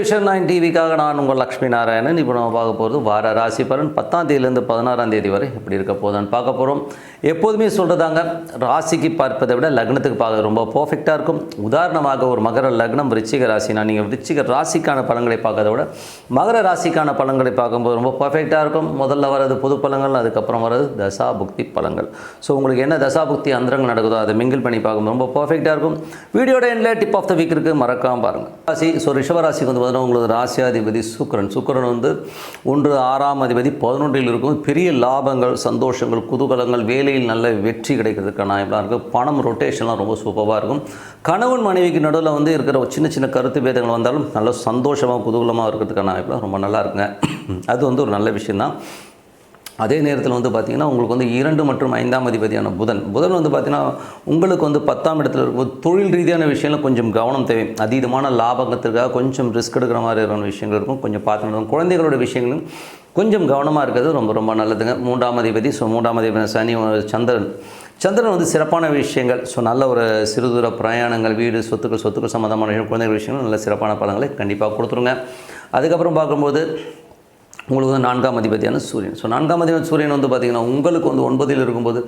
Vision nine டிவிக்காக நான் உங்கள் லக்ஷ்மி நாராயணன். இப்போ நம்ம பார்க்க போகிறது வார ராசி பலன் பத்தாம் தேதியிலேருந்து பதினாறாம் தேதி வரை எப்படி இருக்க போதான்னு பார்க்க போகிறோம் எப்போதுமே சொல்கிறதாங்க ராசிக்கு பார்ப்பதை விட லக்னத்துக்கு பார்க்க ரொம்ப பர்ஃபெக்டாக இருக்கும். உதாரணமாக ஒரு மகர லக்னம் ரிச்சிக ராசினா நீங்கள் ரிச்சிக ராசிக்கான பலன்களை பார்க்கறத விட மகர ராசிக்கான பலன்களை பார்க்கும்போது ரொம்ப பர்ஃபெக்டாக இருக்கும். முதல்ல வர்றது பொது பழங்கள் அதுக்கப்புறம் வர்றது தசா புக்தி பலன்கள். ஸோ உங்களுக்கு என்ன தசா புக்தி அந்தரங்கள் நடக்குதோ அதை மிங்கிள் பண்ணி பார்க்கும்போது ரொம்ப பர்ஃபெக்டாக இருக்கும். வீடியோட எண்டில் டிப் ஆஃப் த வீக் இருக்குது மறக்காமல் பாருங்கள் ராசி ஸோ ரிஷபராசிக்கு வந்து பார்த்தீங்கன்னா உங்களது ராசியாதிபதி சுக்கரன். சுக்கரன் வந்து ஒன்று ஆறாம் அதிபதி பதினொன்றில் இருக்கும். பெரிய லாபங்கள் சந்தோஷங்கள் குதூகலங்கள் வேலையில் நல்ல வெற்றி கிடைக்கிறதுக்கான இப்படிலாம் இருக்குது பணம் ரொட்டேஷன்லாம் ரொம்ப சூப்பராக இருக்கும். கணவன் மனைவிக்கு நடுவில் வந்து இருக்கிற சின்ன சின்ன கருத்து பேதங்கள் வந்தாலும் நல்ல சந்தோஷமாக குதூகலமாக இருக்கிறதுக்கான இப்படிலாம் ரொம்ப நல்லா இருக்குங்க. அது வந்து ஒரு நல்ல விஷயந்தான் அதே நேரத்தில் வந்து பார்த்திங்கன்னா உங்களுக்கு வந்து இரண்டு மற்றும் ஐந்தாம் அதிபதியான புதன். புதன் வந்து பார்த்திங்கன்னா உங்களுக்கு வந்து பத்தாம் இடத்துல இருக்கும் தொழில் ரீதியான விஷயங்களும் கொஞ்சம் கவனம் தேவை. அதீதமான லாபகத்திற்காக கொஞ்சம் ரிஸ்க் எடுக்கிற மாதிரி இருக்கிற விஷயங்கள் இருக்கும். கொஞ்சம் பார்த்துக்கணும் குழந்தைகளோட விஷயங்களும் கொஞ்சம் கவனமாக இருக்கிறது ரொம்ப ரொம்ப நல்லதுங்க. மூன்றாம் அதிபதி ஸோ மூன்றாம் அதிபதி சனி சந்திரன். சந்திரன் வந்து சிறப்பான விஷயங்கள். ஸோ நல்ல ஒரு சிறுதூர பிரயாணங்கள் வீடு சொத்துக்கள் சொத்துக்கள் சம்மந்தமான விஷயம் குழந்தைகள் விஷயங்கள் நல்ல சிறப்பான பலன்களை கண்டிப்பாக கொடுத்துருங்க. அதுக்கப்புறம் பார்க்கும்போது உங்களுக்கு வந்து நான்காம் அதிபதியான சூரியன். ஸோ நான்காம் அதிபதி சூரியன் வந்து பார்த்திங்கன்னா உங்களுக்கு வந்து ஒன்பதில் இருக்கும்போது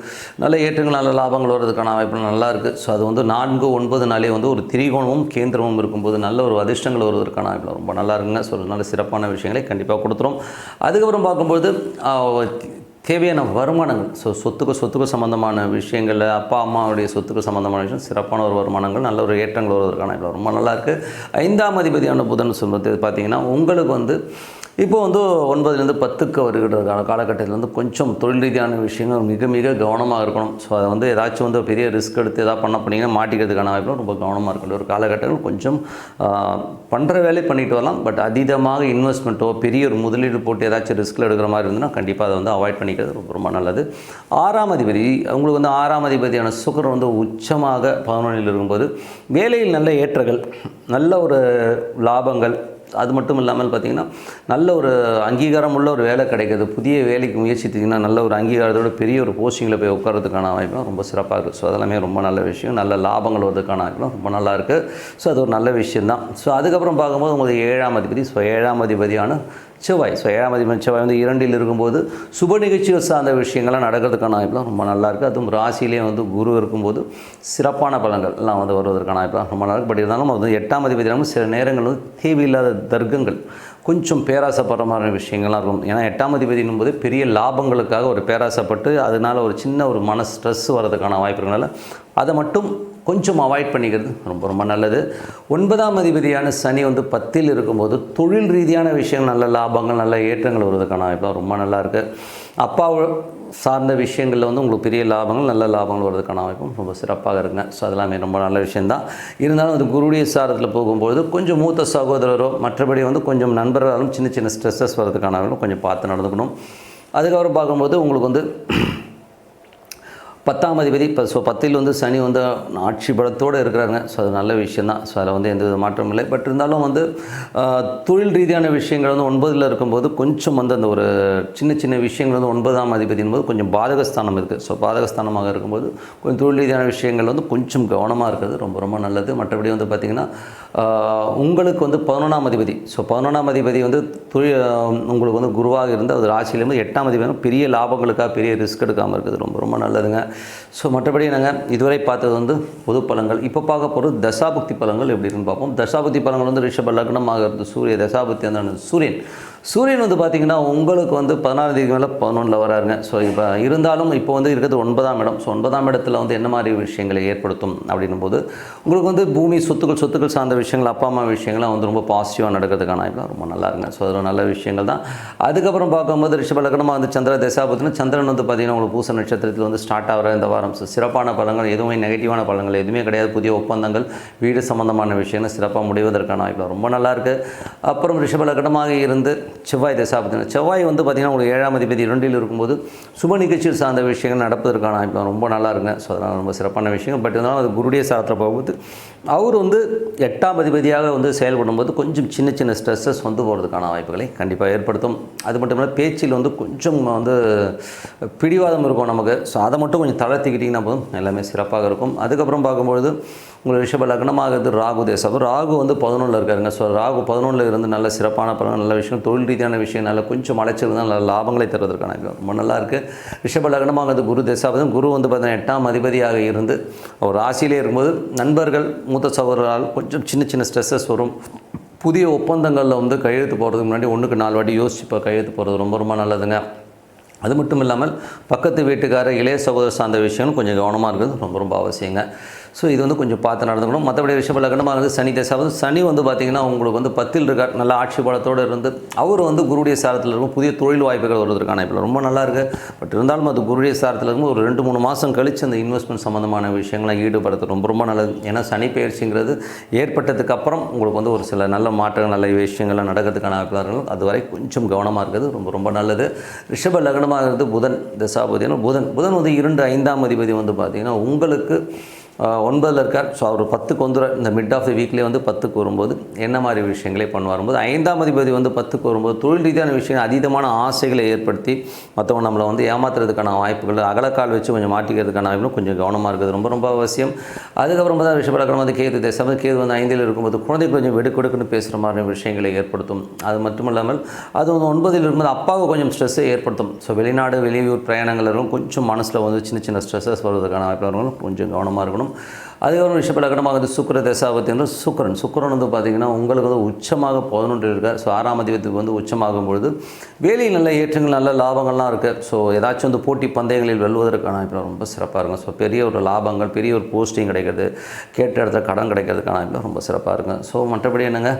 நல்ல ஏற்றங்கள் நல்ல லாபங்கள் வர்றதுக்கான அமைப்பு நல்லா இருக்குது ஸோ அது வந்து நான்கு ஒன்பது நாளே வந்து ஒரு திரிகோணமும் கேந்திரமும் இருக்கும்போது நல்ல ஒரு அதிர்ஷ்டங்கள் வருவதற்கான வாய்ப்பு ரொம்ப நல்லா இருக்குங்க. ஸோ நல்ல சிறப்பான விஷயங்களை கண்டிப்பாக கொடுத்துரும். அதுக்கப்புறம் பார்க்கும்போது தேவையான வருமானங்கள். ஸோ சொத்துக்கு சொத்துக்கு சம்மந்தமான விஷயங்களில் அப்பா அம்மாவுடைய சொத்துக்கு சம்மந்தமான விஷயம் சிறப்பான ஒரு வருமானங்கள் நல்ல ஒரு ஏற்றங்கள் வருவதற்கான ரொம்ப நல்லா இருக்குது ஐந்தாம் அதிபதியான புதன் சொல்வது பார்த்தீங்கன்னா உங்களுக்கு வந்து இப்போ வந்து ஒன்பதுலேருந்து பத்துக்கு வருகிற கால காலகட்டத்தில் வந்து கொஞ்சம் தொழில் ரீதியான விஷயங்கள் மிக மிக கவனமாக இருக்கணும். ஸோ அதை வந்து ஏதாச்சும் வந்து பெரிய ரிஸ்க் எடுத்து எதாவது பண்ண போனீங்கன்னா மாட்டிக்கிறதுக்கான வாய்ப்பு ரொம்ப கவனமாக இருக்கணும். ஒரு காலகட்டங்கள் கொஞ்சம் பண்ணுற வேலையை பண்ணிட்டு வரலாம். பட் அதீதமாக இன்வெஸ்ட்மெண்ட்டோ பெரிய ஒரு முதலீடு போட்டு ஏதாச்சும் ரிஸ்கில் எடுக்கிற மாதிரி இருந்ததுன்னா கண்டிப்பாக அதை வந்து அவாய்ட் பண்ணிக்கிறது ரொம்ப ரொம்ப நல்லது. ஆறாம் அதிபதி உங்களுக்கு வந்து ஆறாம் அதிபதியான சுகர் வந்து உச்சமாக பதினொன்றில் இருக்கும்போது வேலையில் நல்ல ஏற்றங்கள் நல்ல ஒரு லாபங்கள் அது மட்டும் இல்லாமல் பார்த்தீங்கன்னா நல்ல ஒரு அங்கீகாரம் உள்ள ஒரு வேலை கிடைக்கிது. புதிய வேலைக்கு முயற்சித்தீங்கன்னா நல்ல ஒரு அங்கீகாரத்தோட பெரிய ஒரு போஸ்டிங்கில் போய் உட்காரதுக்கான வாய்ப்பும் ரொம்ப சிறப்பாக இருக்குது ஸோ அதெல்லாமே ரொம்ப நல்ல விஷயம். நல்ல லாபங்கள் வருவதற்கான வாய்ப்பும் ரொம்ப நல்லா இருக்குது ஸோ அது ஒரு நல்ல விஷயந்தான் ஸோ அதுக்கப்புறம் பார்க்கும்போது உங்களுக்கு ஏழாம் அதிபதி ஸோ ஏழாம் அதிபதியான செவ்வாய். ஸோ ஏழாம் அதிபதி செவ்வாய் வந்து இரண்டில் இருக்கும்போது சுப நிகழ்ச்சிகள் சார்ந்த விஷயங்கள்லாம் நடக்கிறதுக்கான வாய்ப்புலாம் ரொம்ப நல்லா இருக்குது அதுவும் ராசியிலே வந்து குரு இருக்கும்போது சிறப்பான பலன்கள் வந்து வருவதற்கான வாய்ப்புலாம் ரொம்ப நல்லா இருக்குது பட் இருந்தாலும் அது வந்து எட்டாம் அதிபதி இல்லாமல் சில நேரங்கள் வந்து தேவையில்லாத தர்க்கங்கள். கொஞ்சம் பேராசைப்படுற மாதிரி விஷயங்கள்லாம் இருக்கும். ஏன்னா எட்டாம் அதிபதினும் போது பெரிய லாபங்களுக்காக ஒரு பேராசைப்பட்டு அதனால் ஒரு சின்ன ஒரு மன ஸ்ட்ரெஸ் வர்றதுக்கான வாய்ப்பு இருக்கனால அதை மட்டும் கொஞ்சம் அவாய்ட் பண்ணிக்கிறது ரொம்ப ரொம்ப நல்லது. ஒன்பதாம் அதிபதியான சனி வந்து பத்தில் இருக்கும்போது தொழில் ரீதியான விஷயங்கள் நல்ல லாபங்கள் நல்ல ஏற்றங்கள் வருவதற்கான வாய்ப்பு ரொம்ப நல்லா இருக்குது அப்பா சார்ந்த விஷயங்களில் வந்து உங்களுக்கு பெரிய லாபங்கள் நல்ல லாபங்கள் வருவதற்கான வாய்ப்பும் ரொம்ப சிறப்பாக இருக்குங்க. ஸோ அதெல்லாமே ரொம்ப நல்ல விஷயந்தான் இருந்தாலும் அது குருடைய சாரத்தில் போகும்போது கொஞ்சம் மூத்த சகோதரரோ மற்றபடி வந்து கொஞ்சம் நண்பர்களாலும் சின்ன சின்ன ஸ்ட்ரெஸ்ஸஸ் வரதுக்கான கொஞ்சம் பார்த்து நடந்துக்கணும். அதுக்கப்புறம் பார்க்கும்போது உங்களுக்கு வந்து பத்தாம் அதிபதி இப்போ ஸோ பத்தில் வந்து சனி வந்து ஆட்சி பலத்தோடு இருக்கிறாங்க ஸோ அது நல்ல விஷயந்தான் ஸோ அதில் வந்து எந்த வித மாற்றமும் இல்லை. பட் இருந்தாலும் வந்து தொழில் ரீதியான விஷயங்கள் வந்து ஒன்பதில் இருக்கும்போது கொஞ்சம் வந்து அந்த ஒரு சின்ன சின்ன விஷயங்கள் வந்து ஒன்பதாம் அதிபதியின் போது கொஞ்சம் பாதகஸ்தானம் இருக்குது ஸோ பாதகஸ்தானமாக இருக்கும்போது கொஞ்சம் தொழில் ரீதியான விஷயங்கள் வந்து கொஞ்சம் கவனமாக இருக்கிறது ரொம்ப ரொம்ப நல்லது. மற்றபடி வந்து பார்த்திங்கன்னா உங்களுக்கு வந்து பதினொன்றாம் அதிபதி. ஸோ பதினொன்றாம் அதிபதி வந்து தொழில் உங்களுக்கு வந்து குருவாக இருந்து அது ராசியிலேருந்து எட்டாம் அதிபதி பெரிய லாபங்களுக்காக பெரிய ரிஸ்க் எடுக்காமல் இருக்குது ரொம்ப ரொம்ப நல்லதுங்க. ஸோ மற்றபடி நாங்கள் இதுவரை பார்த்தது வந்து பொது பழங்கள் இப்போ பார்க்க போகிறது தசாபக்தி பழங்கள் எப்படி இருக்குன்னு பார்ப்போம். தசாபக்தி பலன்கள் வந்து ரிஷப லக்னமாக இருந்து சூரிய தசாபக்தி அந்த சூரியன். சூரியன் வந்து பார்த்திங்கன்னா உங்களுக்கு வந்து பதினாறு தேதி மேலே பதினொன்றில் வராருங்க. ஸோ இப்போ இருந்தாலும் இப்போ வந்து இருக்கிறது ஒன்பதாம் இடம். ஸோ ஒன்பதாம் இடத்துல வந்து என்ன மாதிரி விஷயங்களை ஏற்படுத்தும் அப்படின்னும் போது உங்களுக்கு வந்து பூமி சொத்துக்கள் சொத்துக்கள் சார்ந்த விஷயங்கள் அப்பா அம்மா விஷயங்கள்லாம் வந்து ரொம்ப பாசிட்டிவாக நடக்கிறதுக்கான வாய்ப்புலாம் ரொம்ப நல்லா இருங்க ஸோ அதில் நல்ல விஷயங்கள் தான். அதுக்கப்புறம் பார்க்கும்போது ரிஷபலக்கணமாக வந்து சந்திர தசாபத்தினா சந்திரன் வந்து பார்த்திங்கன்னா உங்களுக்கு பூச நட்சத்திரத்தில் வந்து ஸ்டார்ட் ஆகிற இந்த வாரம். ஸோ சிறப்பான பலங்கள் எதுவுமே நெகட்டிவான பலங்கள் எதுவுமே கிடையாது. புதிய ஒப்பந்தங்கள் வீடு சம்பந்தமான விஷயங்கள் சிறப்பாக முடிவதற்கான வாய்ப்பு ரொம்ப நல்லா இருக்குது அப்புறம் ரிஷபலக்கணமாக இருந்து செவ்வாய் தசாபத்தினர் செவ்வாய் வந்து பார்த்திங்கன்னா உங்களுக்கு ஏழாம் அதிபதி இரண்டில் இருக்கும்போது சுப நிகழ்ச்சியில் சார்ந்த விஷயங்கள் நடப்பதற்கான வாய்ப்பு ரொம்ப நல்லா இருக்குங்க. ஸோ அதனால் ரொம்ப சிறப்பான விஷயம் பட் இருந்தாலும் அது குருடைய சாத்திர போகும்போது அவர் வந்து எட்டாம் அதிபதியாக வந்து செயல்படும்போது கொஞ்சம் சின்ன சின்ன ஸ்ட்ரெஸ்ஸஸ் வந்து போகிறதுக்கான வாய்ப்புகளை கண்டிப்பாக ஏற்படுத்தும். அது மட்டும் இல்லை பேச்சில் வந்து கொஞ்சம் வந்து பிடிவாதம் இருக்கும் நமக்கு. ஸோ அதை மட்டும் கொஞ்சம் தளர்த்திக்கிட்டிங்கன்னா போதும் எல்லாமே சிறப்பாக இருக்கும். அதுக்கப்புறம் பார்க்கும்பொழுது உங்கள் ரிஷப லக்னமாகிறது ராகு தேசம். ராகு வந்து பதினொன்றில் இருக்காருங்க. ஸோ ராகு பதினொன்றில் இருந்து நல்ல சிறப்பான பலன் நல்ல விஷயம் தொழில் ரீதியான விஷயம் கொஞ்சம் அலைச்சல் தான் நல்ல லாபங்களை தருவதற்கான ரொம்ப நல்லா இருக்குது ரிஷபலகனமாகிறது குரு தசாபதம் குரு வந்து பார்த்தீங்கன்னா எட்டாம் அதிபதியாக இருந்து அவர் ராசியிலே இருக்கும்போது நண்பர்கள் மூத்த சகோதரரால் கொஞ்சம் சின்ன சின்ன ஸ்ட்ரெஸ்ஸஸ் வரும். புதிய ஒப்பந்தங்களில் வந்து கையெழுத்து போகிறதுக்கு முன்னாடி ஒன்றுக்கு நாலு வாட்டி யோசிச்சு இப்போ கையெழுத்து போகிறது ரொம்ப ரொம்ப நல்லதுங்க. அது மட்டும் இல்லாமல் பக்கத்து வீட்டுக்கார இளைய சகோதரர் சார்ந்த விஷயம் கொஞ்சம் கவனமாக இருக்கிறது ரொம்ப ரொம்ப அவசியங்க. ஸோ இது வந்து கொஞ்சம் பார்த்து நடந்துக்கணும். மற்றபடி ரிஷப லக்னமாக இருந்து சனி தசாவது சனி வந்து பார்த்திங்கன்னா உங்களுக்கு வந்து பத்தில் இருக்கார். நல்ல ஆட்சி பலத்தோடு இருந்து அவர் வந்து குருடைய சாரத்தில் இருக்கும். புதிய தொழில் வாய்ப்புகள் வருவதற்கான இப்போ ரொம்ப நல்லா இருக்குது பட் இருந்தாலும் அது குருடைய சாரத்தில் இருக்கும் ஒரு ரெண்டு மூணு மாதம் கழித்து அந்த இன்வெஸ்ட்மெண்ட் சம்மந்தமான விஷயங்களை ஈடுபடுறது ரொம்ப ரொம்ப நல்லது. ஏன்னா சனி பயிற்சிங்கிறது ஏற்பட்டதுக்கு அப்புறம் உங்களுக்கு வந்து ஒரு சில நல்ல மாற்றங்கள் நல்ல விஷயங்கள்லாம் நடக்கிறதுக்கான வாய்ப்புகள் இருக்கும் அதுவரை கொஞ்சம் கவனமாக இருக்கிறது ரொம்ப ரொம்ப நல்லது. ரிஷப லக்னமாக இருந்து புதன் தசாபதினா புதன். புதன் வந்து இரண்டு ஐந்தாம் அதிபதி வந்து பார்த்திங்கன்னா உங்களுக்கு ஒன்பதில் இருக்கார். ஸோ அவர் பத்துக்கு வந்து இந்த மிட் ஆஃப் தி வீக்லேயே வந்து பத்துக்கு வரும்போது என்ன மாதிரி விஷயங்களே பண்ணுவார் போது ஐந்தாம் அதிபதி வந்து பத்துக்கு வரும்போது தொழில் ரீதியான விஷயங்கள் அதீதமான ஆசைகளை ஏற்படுத்தி மற்றவங்க நம்மளை வந்து ஏமாத்துறதுக்கான வாய்ப்புகள் அகலக்கால் வச்சு கொஞ்சம் மாட்டிக்கிறதுக்கான வாய்ப்புகளும் கொஞ்சம் கவனமாக இருக்குது ரொம்ப ரொம்ப அவசியம். அதுக்கப்புறம் விஷயம் ரிஷபலக்கணம் வந்து கேது தேசம் கேது வந்து ஐந்தில் இருக்கும்போது குழந்தை கொஞ்சம் வெடுக்கெடுக்குன்னு பேசுகிற மாதிரி விஷயங்களை ஏற்படுத்தும். அது மட்டும் இல்லாமல் அது வந்து ஒன்பதில் இருக்கும்போது அப்பாவுக்கு கொஞ்சம் ஸ்ட்ரெஸ்ஸை ஏற்படுத்தும். ஸோ வெளிநாடு வெளியூர் பிரயாணங்கள் கொஞ்சம் மனசில் வந்து சின்ன சின்ன ஸ்ட்ரெஸ்ஸஸ் வருவதற்கான வாய்ப்பு கொஞ்சம் கவனமாக இருக்கணும். அதுக்கப்புறம் ரிஷப லக்னமாக வந்து சுக்கர தசாபத்தி வந்து சுக்கரன் சுக்கரன் வந்து பார்த்திங்கன்னா உங்களுக்கு வந்து உச்சமாக பதினொன்று இருக்கார். ஸோ ஆறாம் அதிபத்துக்கு வந்து உச்சமாகும் பொழுது வேலையில் நல்ல ஏற்றங்கள் நல்ல லாபங்கள்லாம் இருக்குது ஸோ ஏதாச்சும் வந்து போட்டி பந்தயங்களில் வெல்வதற்கான இப்போ ரொம்ப சிறப்பாக இருக்கும் ஸோ பெரிய ஒரு லாபங்கள் பெரிய ஒரு போஸ்டிங் கிடைக்கிறது கேட்ட இடத்துல கடன் கிடைக்கிறதுக்கான இப்போ ரொம்ப சிறப்பாக இருக்கும் ஸோ மற்றபடி என்னங்க?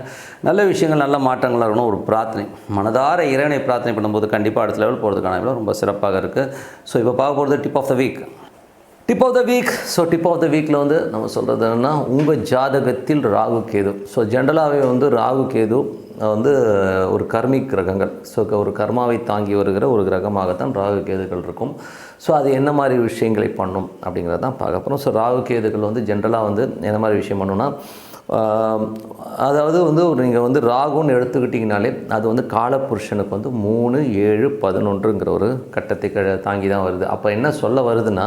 நல்ல விஷயங்கள் நல்ல மாற்றங்களாக இருக்கணும். ஒரு பிரார்த்தனை மனதார இறைவனை பிரார்த்தனை பண்ணும்போது கண்டிப்பாக அடுத்த லெவல் போகிறதுக்கான இப்போ ரொம்ப சிறப்பாக இருக்குது ஸோ இப்போ பார்க்க போகிறது tip of the week tip of the week so tip of the வீக்கில் வந்து நம்ம சொல்கிறது என்னென்னா உங்கள் ஜாதகத்தில் ராகு கேது. ஸோ ஜென்ரலாகவே வந்து ராகு கேது வந்து ஒரு கர்மிக் கிரகங்கள். ஸோ ஒரு கர்மாவை தாங்கி வருகிற ஒரு கிரகமாகத்தான் ராகு கேதுகள் இருக்கும். ஸோ அது என்ன மாதிரி விஷயங்களை பண்ணும் அப்படிங்கிறத தான் பார்க்க போகிறோம் ஸோ ராகு கேதுகள் வந்து ஜென்ரலாக வந்து என்ன மாதிரி விஷயம் பண்ணுன்னா அதாவது வந்து நீங்கள் வந்து ராகுன்னு எடுத்துக்கிட்டிங்கனாலே அது வந்து காலப்புருஷனுக்கு வந்து மூணு ஏழு பதினொன்றுங்கிற ஒரு கட்டத்தை தாங்கி தான் வருது. அப்போ என்ன சொல்ல வருதுன்னா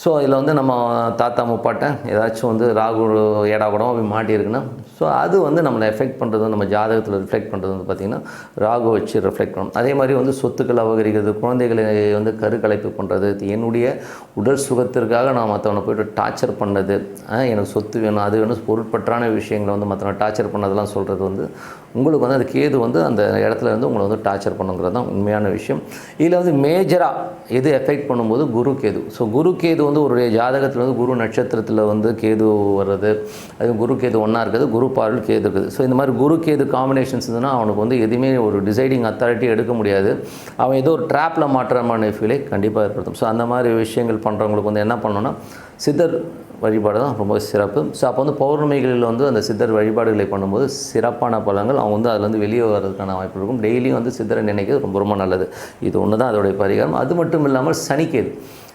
ஸோ இதில் வந்து நம்ம தாத்தா முப்பாட்டை ஏதாச்சும் வந்து ராகு ஏடா கூடம் அப்படி மாட்டியிருக்குன்னா ஸோ அது வந்து நம்மளை எஃபெக்ட் பண்ணுறது நம்ம ஜாதகத்தில் ரிஃப்ளெக்ட் பண்ணுறது வந்து பார்த்திங்கன்னா ராகு வச்சு ரிஃப்ளெக்ட் பண்ணணும். அதே மாதிரி வந்து சொத்துக்கள் அபகரிக்கிறது குழந்தைகளை வந்து கருக்கலைப்பு பண்ணுறது என்னுடைய உடல் சுகத்திற்காக நான் மற்றவனை போய்ட்டு டார்ச்சர் பண்ணது எனக்கு சொத்து வேணும் அது வேணும் பொருட்பற்றான விஷயங்களை வந்து மற்றவனை டார்ச்சர் பண்ணதெல்லாம் சொல்கிறது வந்து உங்களுக்கு வந்து அது கேது வந்து அந்த இடத்துல இருந்து உங்களை வந்து டார்ச்சர் பண்ணுங்கிறது தான் உண்மையான விஷயம். இதில் வந்து மேஜராக எது எஃபெக்ட் பண்ணும்போது குரு கேது. ஸோ குரு கேது வந்து ஒரு ஜாதகத்தில் வந்து குரு நட்சத்திரத்தில் வந்து கேது வர்றது அது குரு கேது ஒன்றா இருக்குது குரு பார்வல் கேது இருக்குது. ஸோ இந்த மாதிரி குரு கேது காம்பினேஷன்ஸ் இருந்ததுன்னா அவனுக்கு வந்து எதுவுமே ஒரு டிசைடிங் அத்தாரிட்டி எடுக்க முடியாது. அவன் ஏதோ ஒரு ட்ராப்பில் மாற்றமான ஃபீலை கண்டிப்பாக ஏற்படுத்தும். ஸோ அந்த மாதிரி விஷயங்கள் பண்ணுறவங்களுக்கு வந்து என்ன பண்ணணும்னா சித்தர் வழிபாடு தான் ரொம்ப சிறப்பு. ஸோ அப்போ வந்து பௌர்ணமிகளில் வந்து அந்த சித்தர் வழிபாடுகளை பண்ணும்போது சிறப்பான பலங்கள் அவங்க வந்து அதுலேருந்து வெளியே வர்றதுக்கான வாய்ப்பு இருக்கும். டெய்லியும் வந்து சித்தரை நினைக்கிறது ரொம்ப ரொம்ப நல்லது. இது ஒன்று தான் அதோடைய பரிகாரம். அது மட்டும் இல்லாமல் சனிக்கேது.